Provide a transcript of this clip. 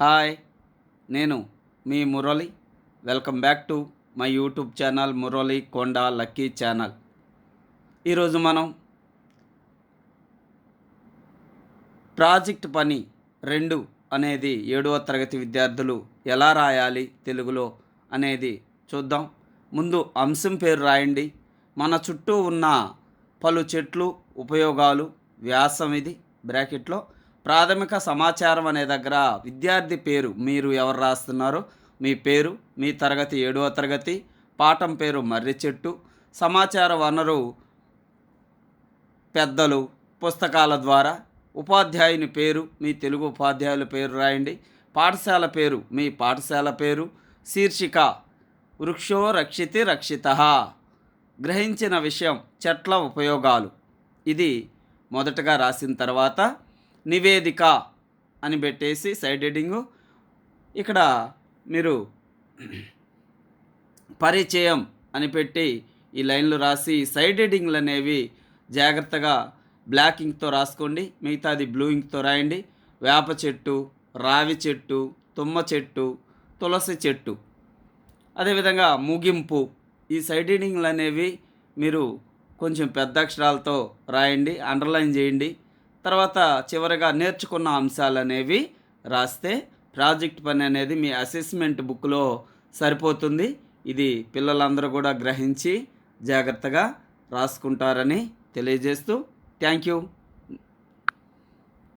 Hi నేను మీ Murali. Welcome back to my YouTube channel Murali Konda lucky channel. ఈరోజు మనం project పని రెండు అనేది ఏడవ తరగతి విద్యార్థులు ఎలా రాయాలి తెలుగులో అనేది చూద్దాం. ముందు అంశం పేరు రాయండి. మన చుట్టూ ఉన్న పలు చెట్లు ఉపయోగాలు వ్యాసం ఇది బ్రాకెట్లో. ప్రాథమిక సమాచారం అనే దగ్గర విద్యార్థి పేరు మీరు ఎవరు రాస్తున్నారో? మీ పేరు మీ తరగతి ఏడవ తరగతి పాఠం పేరు మర్రి చెట్టు సమాచార వనరు పెద్దలు పుస్తకాల ద్వారా ఉపాధ్యాయుని పేరు మీ తెలుగు ఉపాధ్యాయుల పేరు రాయండి. పాఠశాల పేరు మీ పాఠశాల పేరు శీర్షిక వృక్షో రక్షితి రక్షిత గ్రహించిన విషయం చెట్ల ఉపయోగాలు. ఇది మొదటగా రాసిన తర్వాత నివేదిక అని పెట్టేసి సైడ్ హెడ్డింగు ఇక్కడ మీరు పరిచయం అని పెట్టి ఈ లైన్లు రాసి సైడ్ హెడ్డింగ్లు అనేవి జాగ్రత్తగా బ్లాక్ ఇంక్తో రాసుకోండి మిగతాది బ్లూ ఇంక్తో రాయండి. వేప చెట్టు రావి చెట్టు తుమ్మ చెట్టు తులసి చెట్టు. అదేవిధంగా ముగింపు. ఈ సైడ్ హెడ్డింగ్లు అనేవి మీరు కొంచెం పెద్ద అక్షరాలతో రాయండి అండర్లైన్ చేయండి. తర్వాత చివరిగా నేర్చుకున్న అంశాలు అనేవి రాస్తే ప్రాజెక్ట్ పని అనేది మీ అసెస్మెంట్ బుక్లో సరిపోతుంది. ఇది పిల్లలందరూ కూడా గ్రహించి జాగ్రత్తగా రాసుకుంటారని తెలియజేస్తూ థ్యాంక్ యూ.